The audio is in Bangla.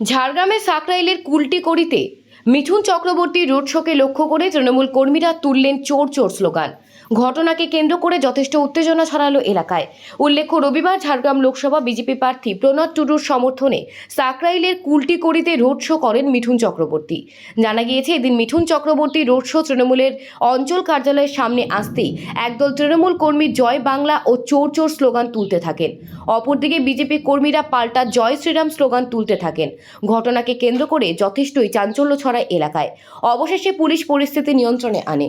ঝাড়গ্রামের সাকরাইলের কুলটি করিতে মিঠুন চক্রবর্তী রোড শোকে লক্ষ্য করে তৃণমূল কর্মীরা তুললেন চোর চোর স্লোগান। ঘটনাকে কেন্দ্র করে যথেষ্ট উত্তেজনা ছড়ালো এলাকায়। উল্লেখ্য, রবিবার ঝাড়গ্রাম লোকসভা বিজেপি প্রার্থী প্রণব টুডুর সমর্থনে সাকরাইলের কুলটি করিতে রোড শো করেন মিঠুন চক্রবর্তী। জানা গিয়েছে, এদিন মিঠুন চক্রবর্তী রোড শো তৃণমূলের অঞ্চল কার্যালয়ের সামনে আসতেই একদল তৃণমূল কর্মী জয় বাংলা ও চোর চোর স্লোগান তুলতে থাকেন। অপরদিকে বিজেপি কর্মীরা পাল্টা জয় শ্রীরাম স্লোগান তুলতে থাকেন। ঘটনাকে কেন্দ্র করে যথেষ্টই চাঞ্চল্য ছড়ায় এলাকায়। অবশেষে পুলিশ পরিস্থিতি নিয়ন্ত্রণে আনে।